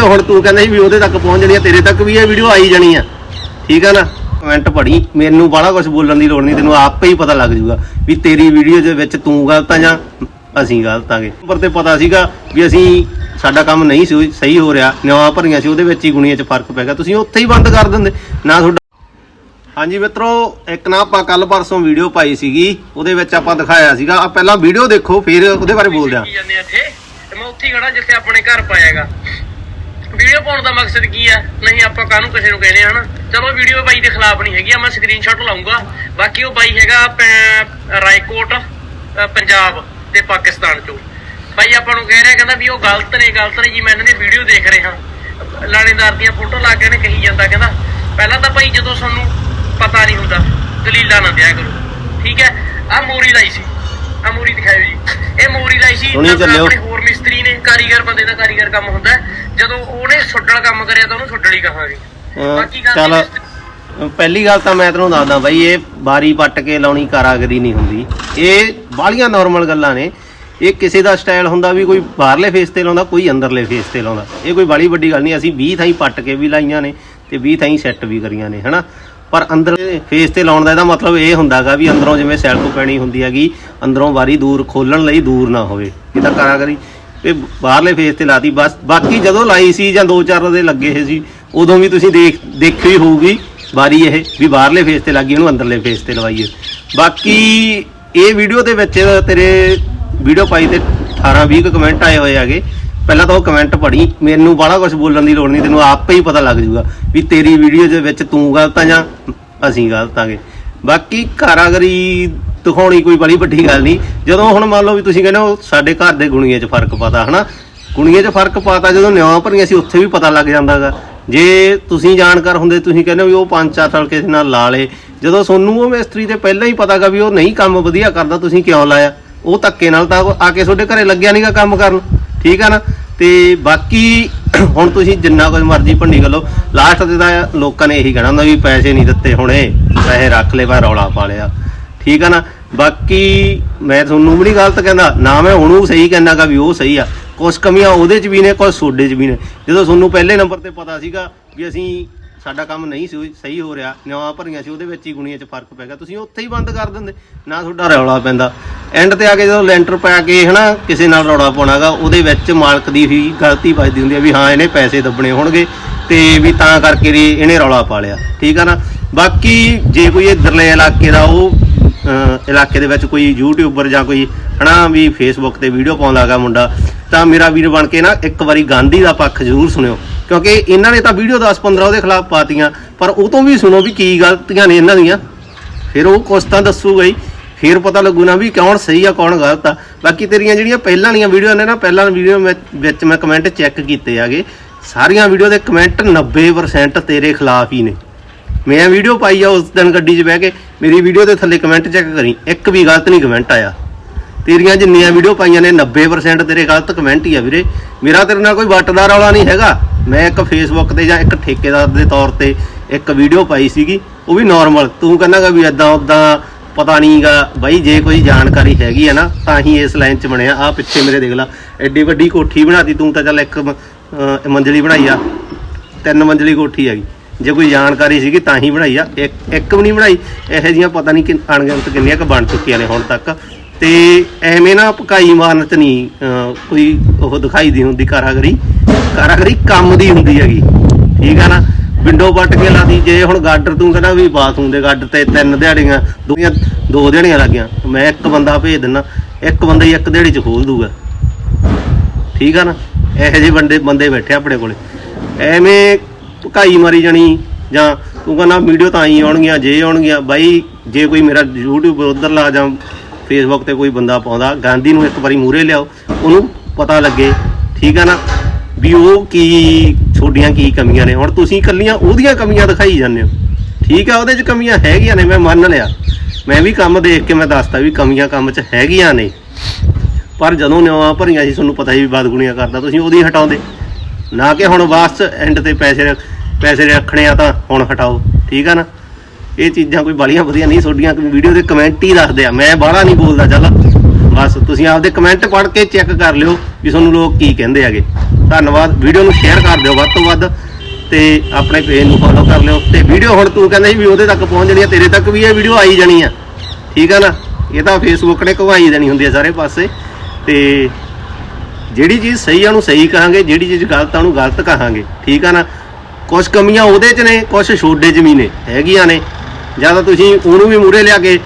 ਹੁਣ ਤੂੰ ਕਹਿੰਦਾ ਸੀ ਵੀ ਉਹਦੇ ਤੱਕ ਪਹੁੰਚ ਜਾਣੀ ਆ, ਤੇਰੇ ਤੱਕ ਵੀ ਇਹ ਵੀਡੀਓ ਆਈ ਜਾਣੀ ਆ। ਠੀਕ ਆ ਨਾ? ਕਮੈਂਟ ਪੜੀ ਮੈਨੂੰ ਬਾਹਲਾ ਕੁਝ ਬੋਲਣ ਦੀ ਲੋੜ ਨਹੀਂ, ਤੈਨੂੰ ਆਪੇ ਹੀ ਪਤਾ ਲੱਗ ਜਾਊਗਾ ਵੀ ਤੇਰੀ ਵੀਡੀਓ ਦੇ ਵਿੱਚ ਤੂੰ ਗਲਤ ਆ ਜਾਂ ਅਸੀਂ ਗਲਤ ਆਗੇ। ਉੱਪਰ ਤੇ ਪਤਾ ਸੀਗਾ ਵੀ ਅਸੀਂ ਸਾਡਾ ਕੰਮ ਨਹੀਂ ਸੀ, ਸਹੀ ਹੋ ਰਿਹਾ, ਨਿਵਾ ਭਰੀਆਂ ਸੀ, ਉਹਦੇ ਵਿੱਚ ਹੀ ਗੁਣੀਆਂ 'ਚ ਫ਼ਰਕ ਪੈ ਗਿਆ। ਤੁਸੀਂ ਉੱਥੇ ਹੀ ਬੰਦ ਕਰ ਦਿੰਦੇ, ਨਾ ਤੁਹਾਡਾ ਹਾਂਜੀ ਮਿੱਤਰੋ, ਇੱਕ ਨਾ ਆਪਾਂ ਕੱਲ ਪਰਸੋਂ ਵੀਡੀਓ ਪਾਈ ਸੀਗੀ, ਉਹਦੇ ਵਿੱਚ ਆਪਾਂ ਦਿਖਾਇਆ ਸੀਗਾ। ਆ ਪਹਿਲਾਂ ਵੀਡੀਓ ਦੇਖੋ, ਫਿਰ ਉਹਦੇ ਬਾਰੇ ਬੋਲਦੇ ਆ। ਜਾਂਦੇ ਇੱਥੇ? ਤੇ ਮੈਂ ਉੱਥੇ ਖੜਾ ਜਿੱਥੇ ਆਪਣੇ ਘਰ ਪਾਇਆਗਾ ਵੀਡੀਓ ਪਾਉਣ ਦਾ ਮਕਸਦ ਕੀ ਆ? ਨਹੀਂ ਆਪਾਂ ਕਾਹਨੂੰ ਕਿਸੇ ਨੂੰ ਕਹਿੰਦੇ ਹਨਾ? ਚਲੋ ਵੀਡੀਓ ਬਾਈ ਦੇ ਖਿਲਾਫ ਨਹੀਂ ਹੈਗੀ ਆ ਮੈਂ ਸਕਰੀਨਸ਼ਾਟ ਲਾਉਂਗਾ। ਬਾਕੀ ਉਹ ਬਾਈ ਹੈਗਾ ਰਾਏਕੋਟ ਪੰਜਾਬ ਤੇ ਪਾਕਿਸਤਾਨ ਚੋਂ। ਬਾਈ ਆਪਾਂ ਨੂੰ ਕਹਿ ਰਿਹਾ ਕਹਿੰਦਾ ਵੀ ਉਹ ਗਲਤ ਨੇ ਗਲਤ ਨੇ ਜੀ ਮੈਂ ਇਹਨਾਂ ਦੀ ਵੀਡੀਓ ਦੇਖ ਰਿਹਾ। ਲਾਣੇਦਾਰ ਦੀਆਂ ਫੋਟੋ ਲਾ ਕੇ ਇਹਨੇ ਕਹੀ ਜਾਂਦਾ ਕਹਿੰਦਾ ਪਹਿਲਾਂ ਤਾਂ ਭਾਈ ਜਦੋਂ ਸਾਨੂੰ ਪਤਾ ਨਹੀਂ ਹੁੰਦਾ ਦਲੀਲਾਂ ਨਾ ਦਿਆ ਕਰੋ। ਠੀਕ ਹੈ? ਆ ਮੋਰੀ ਲਾਈ ਸੀ। ਆ ਮੋਰੀ ਦਿਖਾਇਓ ਜੀ। ਇਹ ਮੋਰੀ ਲਾਈ ਸੀ। ਆਪਣੇ ਹੋਰ ਮਿਸਤਰੀ ਨੇ ਕਾਰੀਗਰ ਬੰਦੇ ਦਾ ਕਾਰੀਗਰ ਕੰਮ ਹੁੰਦਾ ਹੈ। ਜਦੋਂ ਉਹਨੇ ਸੁੱਡਲ ਕੰਮ ਕਰਿਆ ਤਾਂ ਉਹਨੂੰ ਸੁੱਡਲ ਹੀ ਕਹਾਂਗੇ। ਅਹ ਬਾਕੀ ਗੱਲ ਚੱਲ ਮਿਸਤਰੀ- ਪਹਿਲੀ ਗੱਲ ਤਾਂ ਮੈਂ ਤੈਨੂੰ ਦੱਸਦਾ ਬਾਈ ਇਹ ਬਾਰੀ ਪੱਟ ਕੇ ਲਾਉਣੀ ਕਾਰਾਗਰੀ ਨਹੀਂ ਹੁੰਦੀ। ਇਹ ਬਾਲੀਆਂ ਨਾਰਮਲ ਗੱਲਾਂ ਨੇ। ਇਹ ਕਿਸੇ ਦਾ ਸਟਾਈਲ ਹੁੰਦਾ ਵੀ ਕੋਈ ਬਾਹਰਲੇ ਫੇਸ ਤੇ ਲਾਉਂਦਾ ਕੋਈ ਅੰਦਰਲੇ ਫੇਸ ਤੇ ਲਾਉਂਦਾ। ਇਹ ਕੋਈ ਬਾਲੀ ਵੱਡੀ ਗੱਲ ਨਹੀਂ ਅਸੀਂ 20 ਥਾਈ ਪੱਟ ਕੇ ਵੀ ਲਾਈਆਂ ਨੇ ਤੇ 20 ਥਾਈ ਸੈੱਟ ਵੀ ਕਰੀਆਂ ਨੇ ਹਨਾ? ਪਰ ਅੰਦਰ ਫੇਸ ਤੇ ਲਾਉਣ ਦਾ ਇਹਦਾ ਮਤਲਬ ਇਹ ਹੁੰਦਾਗਾ ਵੀ ਅੰਦਰੋਂ ਜਿਵੇਂ ਸੈਲਫ ਪੈਣੀ ਹੁੰਦੀ ਹੈਗੀ ਅੰਦਰੋਂ ਬਾਰੀ ਦੂਰ ਖੋਲਣ ਲਈ ਦੂਰ ਨਾ ਹੋਵੇ। ਇਹ ਤਾਂ ਕਾਰਾਗਰੀ ਤੇ ਬਾਹਰਲੇ ਫੇਸ ਤੇ ਲਾਤੀ। ਬਸ, ਬਾਕੀ ਜਦੋਂ ਲਾਈ ਸੀ ਜਾਂ ਦੋ ਚਾਰ ਦੇ ਲੱਗੇ ਹੋਏ ਸੀ, ਉਦੋਂ ਵੀ ਤੁਸੀਂ ਦੇਖ, ਦੇਖੀ ਹੋਊਗੀ ਵਾਰੀ ਇਹ, ਵੀ ਬਾਹਰਲੇ ਫੇਸ ਤੇ ਲੱਗੀ, ਉਹਨੂੰ ਅੰਦਰਲੇ ਫੇਸ ਤੇ ਲਵਾਈਏ ਬਾਕੀ ਇਹ ਵੀਡੀਓ ਦੇ ਵਿੱਚ ਤੇਰੇ ਵੀਡੀਓ ਪਾਈ ਤੇ 18 20 ਕਮੈਂਟ ਆਏ ਹੋਏ ਹੈਗੇ। ਪਹਿਲਾਂ ਤਾਂ ਉਹ ਕਮੈਂਟ ਪੜੀ ਮੈਨੂੰ ਬਾਹਲਾ ਕੁਝ ਬੋਲਣ ਦੀ ਲੋੜ ਨਹੀਂ, ਤੈਨੂੰ ਆਪੇ ਹੀ ਪਤਾ ਲੱਗ ਜੂਗਾ ਵੀ ਤੇਰੀ ਵੀਡੀਓ ਦੇ ਵਿੱਚ ਤੂੰ ਗਲਤ ਆ ਜਾਂ ਅਸੀਂ ਗਲਤ ਆਗੇ। ਬਾਕੀ ਕਾਰਾਗਰੀ ਦਿਖਾਉਣੀ ਕੋਈ ਬੜੀ ਵੱਡੀ ਗੱਲ ਨਹੀਂ। ਜਦੋਂ ਹੁਣ ਮੰਨ ਲਓ ਵੀ ਤੁਸੀਂ ਕਹਿੰਦੇ ਹੋ ਸਾਡੇ ਘਰ ਦੇ ਗੁਣੀਆਂ 'ਚ ਫ਼ਰਕ ਪਤਾ, ਹਨਾ? ਗੁਣੀਆਂ 'ਚ ਫ਼ਰਕ ਪਾਤਾ, ਜਦੋਂ ਨਿਆਂ ਭਰੀਆਂ ਸੀ, ਉੱਥੇ ਵੀ ਪਤਾ ਲੱਗ ਜਾਂਦਾਗਾ। ਜੇ ਤੁਸੀਂ ਜਾਣਕਾਰ ਹੁੰਦੇ, ਤੁਸੀਂ ਕਹਿੰਦੇ ਵੀ ਉਹ ਪੰਜ ਚਾਰ ਸਾਲ ਕਿਸੇ ਨਾਲ ਲਾ ਲੇ। ਜਦੋਂ ਤੁਹਾਨੂੰ ਉਹ ਮਿਸਤਰੀ ਤੇ ਪਹਿਲਾਂ ਹੀ ਪਤਾਗਾ ਵੀ ਉਹ ਨਹੀਂ ਕੰਮ ਵਧੀਆ ਕਰਦਾ, ਤੁਸੀਂ ਕਿਉਂ ਲਾਇਆ? ਉਹ ਧੱਕੇ ਨਾਲ ਤਾਂ ਆ ਕੇ ਤੁਹਾਡੇ ਘਰੇ ਲੱਗਿਆ ਨਹੀਂਗਾ ਕੰਮ ਕਰਨ। ਠੀਕ ਆ ਨਾ? ਤੇ ਬਾਕੀ ਹੁਣ ਤੁਸੀਂ ਜਿੰਨਾ ਕੁਝ ਮਰਜ਼ੀ ਭੰਡੀ ਗੱਲੋ। ਲਾਸਟ ਤੇ ਤਾਂ ਲੋਕਾਂ ਨੇ ਇਹੀ ਕਹਿਣਾ ਹੁੰਦਾ ਵੀ ਪੈਸੇ ਨਹੀਂ ਦਿੱਤੇ ਹੁਣੇ, ਪੈਸੇ ਰੱਖ ਲੈ ਬਾ ਰੌਲਾ ਪਾ ਲਿਆ। ਠੀਕ ਆ ਨਾ? ਬਾਕੀ ਮੈਂ ਤੁਹਾਨੂੰ ਵੀ ਨਹੀਂ ਗਲਤ ਕਹਿੰਦਾ, ਨਾ ਮੈਂ ਉਹਨੂੰ ਸਹੀ ਕਹਿੰਦਾਗਾ ਵੀ ਉਹ ਸਹੀ ਆ। ਕੁਝ ਕਮੀਆਂ ਉਹਦੇ 'ਚ ਵੀ ਨੇ ਕੁਝ ਸੋਡੇ 'ਚ ਵੀ ਨੇ। ਜਦੋਂ ਤੁਹਾਨੂੰ ਪਹਿਲੇ ਨੰਬਰ ਤੇ ਪਤਾ ਸੀਗਾ ਵੀ ਅਸੀਂ ਸਾਡਾ ਕੰਮ ਨਹੀਂ ਸੀ ਸਹੀ ਹੋ ਰਿਹਾ, ਨਿਵਾ ਭਰੀਆਂ ਸੀ, ਉਹਦੇ ਵਿੱਚ ਹੀ ਗੁਣੀਆਂ 'ਚ ਫ਼ਰਕ ਪੈ ਗਿਆ, ਤੁਸੀਂ ਉੱਥੇ ਹੀ ਬੰਦ ਕਰ ਦਿੰਦੇ, ਨਾ ਤੁਹਾਡਾ ਰੌਲਾ ਪੈਂਦਾ। ਐਂਡ ਤੇ ਆ ਕੇ ਜਦੋਂ ਲੈਂਟਰ ਪਾ ਕੇ ਹਨਾ, ਕਿਸੇ ਨਾਲ ਰੌਲਾ ਪਾਉਣਾਗਾ ਉਹਦੇ ਵਿੱਚ ਮਾਲਕ ਦੀ ਵੀ ਗਲਤੀ ਵੱਜਦੀ ਹੁੰਦੀ ਹੈ ਵੀ ਹਾਂ, ਇਹਨੇ ਪੈਸੇ ਦੱਬਣੇ ਹੋਣਗੇ ਤੇ ਵੀ ਤਾਂ ਕਰਕੇ ਵੀ ਇਹਨੇ ਰੌਲਾ ਪਾ ਲਿਆ। ਠੀਕ ਆ ਨਾ? ਬਾਕੀ ਜੇ ਕੋਈ ਇਧਰਲੇ ਇਲਾਕੇ ਦਾ ਉਹ ਇਲਾਕੇ ਦੇ ਵਿੱਚ ਕੋਈ ਯੂਟਿਊਬਰ ਜਾਂ ਕੋਈ, ਹਨਾ, ਵੀ ਫੇਸਬੁੱਕ ਤੇ ਵੀਡੀਓ ਪਾਉਂਦਾ ਹੈਗਾ ਮੁੰਡਾ, ਤਾਂ ਮੇਰਾ ਵੀਰ ਬਣ ਕੇ ਨਾ ਇੱਕ ਵਾਰੀ ਗਾਂਧੀ ਦਾ ਪੱਖ ਜ਼ਰੂਰ ਸੁਣਿਓ। ਕਿਉਂਕਿ ਇਹਨਾਂ ਨੇ ਤਾਂ ਵੀਡੀਓ 10 15 ਉਹਦੇ ਖਿਲਾਫ ਪਾਤੀਆਂ, ਪਰ ਉਹ ਤੋਂ ਵੀ ਸੁਣੋ ਵੀ ਕੀ ਗਲਤੀਆਂ ਨੇ ਇਹਨਾਂ ਦੀਆਂ। ਫਿਰ ਉਹ ਕੁਛ ਤਾਂ ਦੱਸੂਗਾ ਹੀ ਫਿਰ ਪਤਾ ਲੱਗੂ ਨਾ ਵੀ ਕੌਣ ਸਹੀ ਆ, ਕੌਣ ਗਲਤ ਆ। ਬਾਕੀ ਤੇਰੀਆਂ ਜਿਹੜੀਆਂ ਪਹਿਲਾਂ ਵਾਲੀਆਂ ਵੀਡੀਓ ਨੇ ਨਾ, ਪਹਿਲਾਂ ਵੀਡੀਓ ਵਿੱਚ ਮੈਂ ਕਮੈਂਟ ਚੈੱਕ ਕੀਤੇ ਆਗੇ ਸਾਰੀਆਂ ਵੀਡੀਓ ਦੇ ਕਮੈਂਟ 90% ਤੇਰੇ ਖਿਲਾਫ ਹੀ ਨੇ। ਮੈਂ ਵੀਡੀਓ ਪਾਈ ਆ ਉਸ ਦਿਨ ਗੱਡੀ 'ਚ ਬਹਿ ਕੇ, ਮੇਰੀ ਵੀਡੀਓ ਦੇ ਥੱਲੇ ਕਮੈਂਟ ਚੈੱਕ ਕਰੀ, ਇੱਕ ਵੀ ਗਲਤ ਨਹੀਂ ਕਮੈਂਟ ਆਇਆ। ਤੇਰੀਆਂ ਜਿੰਨੀਆਂ ਵੀਡੀਓ ਪਾਈਆਂ ਨੇ 90% ਤੇਰੇ ਗਲਤ ਕਮੈਂਟ ਹੀ ਆ ਵੀਰੇ। ਮੇਰਾ ਤੇਰੇ ਨਾਲ ਕੋਈ ਵੱਟਦਾਰ ਵਾਲਾ ਨਹੀਂ ਹੈਗਾ। ਮੈਂ ਇੱਕ ਫੇਸਬੁੱਕ ਤੇ ਜਾਂ ਇੱਕ ਠੇਕੇਦਾਰ ਦੇ ਤੌਰ ਤੇ ਇੱਕ ਵੀਡੀਓ ਪਾਈ ਸੀਗੀ, ਉਹ ਵੀ ਨਾਰਮਲ ਤੂੰ ਕਹਿੰਦਾਗਾ ਵੀ ਐਦਾਂ ਉਦਾਂ ਪਤਾ ਨਹੀਂਗਾ ਬਾਈ ਜੇ ਕੋਈ ਜਾਣਕਾਰੀ ਹੈਗੀ ਹੈ ਨਾ, ਤਾਂ ਹੀ ਇਸ ਲਾਈਨ 'ਚ ਬਣਿਆ। ਆ ਪਿੱਛੇ ਮੇਰੇ ਦੇਖ ਲਾ, ਐਡੀ ਵੱਡੀ ਕੋਠੀ ਬਣਾਤੀ, ਤੂੰ ਤਾਂ ਚੱਲ ਇੱਕ ਮੰਜ਼ਲੀ ਬਣਾਈ ਆ। ਤਿੰਨ ਮੰਜ਼ਲੀ ਕੋਠੀ ਹੈਗੀ। ਜੇ ਕੋਈ ਜਾਣਕਾਰੀ ਸੀਗੀ ਤਾਂ ਹੀ ਬਣਾਈ ਆ। ਇੱਕ ਇੱਕ ਵੀ ਨਹੀਂ ਬਣਾਈ। ਇਹੋ ਜੀਆਂ ਪਤਾ ਨਹੀਂ ਕਿ ਅਣਗਿਣਤ ਕਿੰਨੀਆਂ ਕ ਬਣ ਚੁੱਕੀਆਂ ਨੇ ਹੁਣ ਤੱਕ। ਤੇ ਐਵੇਂ ਨਾ ਪਕਾਈ ਮਾਰਨ ਚ ਨਹੀਂ ਕੋਈ ਉਹ ਦਿਖਾਈ ਦੀ ਹੁੰਦੀ ਕਾਰਾਗਰੀ। ਕਾਰਾਗਰੀ ਕੰਮ ਦੀ ਹੁੰਦੀ ਹੈਗੀ। ਠੀਕ ਆ ਨਾ? ਵਿੰਡੋ ਪੱਟ ਕੇ ਲਾਦੀ ਜੇ ਹੁਣ ਗਾਡਰ ਤੂੰ ਕਹਿੰਦਾ ਵੀ ਬਾਥਰੂਮ ਦੇ ਗੱਡ ਤੇ ਤਿੰਨ ਦਿਹਾੜੀਆਂ ਦੋਆਂ ਦੋ ਦਿਹਾੜੀਆਂ ਲੱਗੀਆਂ ਮੈਂ ਇੱਕ ਬੰਦਾ ਭੇਜ ਦਿੰਨਾ। ਇੱਕ ਬੰਦਾ ਹੀ ਇੱਕ ਦਿਹਾੜੀ ਚ ਖੋਲ ਦੂਗਾ। ਠੀਕ ਆ ਨਾ? ਇਹੋ ਜਿਹੇ ਬੰਦੇ ਬੰਦੇ ਬੈਠੇ ਆਪਣੇ ਕੋਲੇ। ਐਵੇਂ ਭਕਾਈ ਮਾਰੀ ਜਾਣੀ ਜਾਂ ਤੂੰ ਕਹਿੰਦਾ ਵੀਡੀਓ ਤਾਂ ਹੀ ਆਉਣਗੀਆਂ, ਜੇ ਆਉਣਗੀਆਂ, ਬਾਈ, ਜੇ ਕੋਈ ਮੇਰਾ YouTube ਉਧਰ ਲਾ ਜਾਂ ਫੇਸਬੁੱਕ ਤੇ ਕੋਈ ਬੰਦਾ ਪਾਉਂਦਾ, ਗਾਂਧੀ ਨੂੰ ਇੱਕ ਵਾਰੀ ਮੂਰੇ ਲਿਆਓ, ਉਹਨੂੰ ਪਤਾ ਲੱਗੇ, ਠੀਕ ਆ ਨਾ, ਵੀ ਉਹ ਕੀ ਛੋਡੀਆਂ ਕੀ ਕਮੀਆਂ ਨੇ। ਹੁਣ ਤੁਸੀਂ ਇਕੱਲੀਆਂ ਉਹਦੀਆਂ ਕਮੀਆਂ ਦਿਖਾਈ ਜਾਂਦੇ ਹੋ। ਠੀਕ ਆ, ਉਹਦੇ 'ਚ ਕਮੀਆਂ ਹੈਗੀਆਂ ਨੇ, ਮੈਂ ਮੰਨ ਲਿਆ। ਮੈਂ ਵੀ ਕੰਮ ਦੇਖ ਕੇ ਮੈਂ ਦੱਸਤਾ ਵੀ ਕਮੀਆਂ ਕੰਮ 'ਚ ਹੈਗੀਆਂ ਨੇ। ਪਰ ਜਦੋਂ ਨਿਵਾ ਭਰੀਆਂ ਸੀ, ਤੁਹਾਨੂੰ ਪਤਾ ਹੀ ਵੀ ਬਦਗੁਣੀਆਂ ਕਰਦਾ, ਤੁਸੀਂ ਉਹਦੀ ਹਟਾਉਂਦੇ। ਨਾ ਕਿ ਹੁਣ ਬਾਅਦ ਐਂਡ ਤੇ ਪੈਸੇ ਰੱਖ- ਪੈਸੇ ਰੱਖਣੇ ਆ ਤਾਂ ਹੁਣ ਹਟਾਓ, ਠੀਕ ਆ ਨਾ? ਇਹ ਚੀਜ਼ਾਂ ਕੋਈ ਬਾਲੀਆਂ ਵਧੀਆ ਨਹੀਂ ਤੁਹਾਡੀਆਂ ਵੀਡੀਓ ਦੇ ਕਮੈਂਟ ਹੀ ਦੱਸਦੇ ਆ। ਮੈਂ ਬਾਹਲਾ ਨਹੀਂ ਬੋਲਦਾ, ਚੱਲ। ਬਸ ਤੁਸੀਂ ਆਪਦੇ ਕਮੈਂਟ ਪੜ੍ਹ ਕੇ ਚੈੱਕ ਕਰ ਲਿਓ ਵੀ ਤੁਹਾਨੂੰ ਲੋਕ ਕੀ ਕਹਿੰਦੇ ਹੈਗੇ। ਧੰਨਵਾਦ। ਵੀਡੀਓ ਨੂੰ ਸ਼ੇਅਰ ਕਰ ਦਿਓ ਵੱਧ ਤੋਂ ਵੱਧ ਤੇ ਆਪਣੇ ਪੇਜ ਨੂੰ ਫੋਲੋ ਕਰ ਲਿਓ। ਤੇ ਵੀਡੀਓ ਹੁਣ ਤੂੰ ਕਹਿੰਦਾ ਸੀ ਵੀ ਉਹਦੇ ਤੱਕ ਪਹੁੰਚ ਜਾਣੀ ਆ, ਤੇਰੇ ਤੱਕ ਵੀ ਇਹ ਵੀਡੀਓ ਆਈ ਜਾਣੀ ਆ। ਠੀਕ ਆ ਨਾ? ਇਹ ਤਾਂ ਫੇਸਬੁੱਕ ਨੇ ਘਵਾਈ ਦੇਣੀ ਹੁੰਦੀ ਆ ਸਾਰੇ ਪਾਸੇ। ਤੇ ਜਿਹੜੀ ਚੀਜ਼ ਸਹੀ ਆ ਉਹਨੂੰ ਸਹੀ ਕਹਾਂਗੇ, ਜਿਹੜੀ ਚੀਜ਼ ਗਲਤ ਆ ਉਹਨੂੰ ਗਲਤ ਕਹਾਂਗੇ, ਠੀਕ ਆ ਨਾ? ਕੁਝ ਕਮੀਆਂ ਉਹਦੇ 'ਚ ਨੇ ਕੁਝ ਛੋਡੇ 'ਚ ਵੀ ਨੇ, ਹੈਗੀਆਂ ਨੇ। ਜਾਂ ਤਾਂ ਤੁਸੀਂ ਉਹਨੂੰ ਵੀ ਮੂਰੇ ਲਿਆ ਕੇ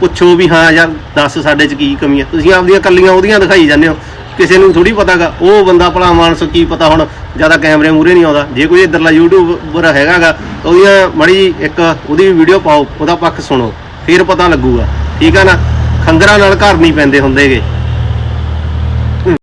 ਪੁੱਛੋ ਵੀ ਹਾਂ ਯਾਰ ਦੱਸ ਸਾਡੇ 'ਚ ਕੀ ਕਮੀਆਂ। ਤੁਸੀਂ ਆਪਦੀਆਂ ਕੱਲੀਆਂ ਉਹਦੀਆਂ ਦਿਖਾਈ ਜਾਂਦੇ ਹੋ। ਕਿਸੇ ਨੂੰ ਥੋੜੀ ਪਤਾਗਾ, ਉਹ ਬੰਦਾ ਭਲਾ ਮਾਨਸ ਕੀ ਪਤਾ ਹੁਣ ਜ਼ਿਆਦਾ ਕੈਮਰੇ ਮੂਰੇ ਨਹੀਂ ਆਉਂਦਾ। ਜੇ ਕੋਈ ਇਧਰਲਾ ਯੂਟਿਊਬਰ ਹੈਗਾਗਾ, ਤਾਂ ਉਹਦੀਆਂ ਮੜੀ ਇੱਕ ਉਹਦੀ ਵੀਡੀਓ ਪਾਓ, ਉਹਦਾ ਪੱਖ ਸੁਣੋ, ਫਿਰ ਪਤਾ ਲੱਗੂਗਾ। ਠੀਕ ਆ ਨਾ? ਖੰਗਰਾਂ ਨਾਲ ਘਰ ਨਹੀਂ ਪੈਂਦੇ ਹੁੰਦੇਗੇ।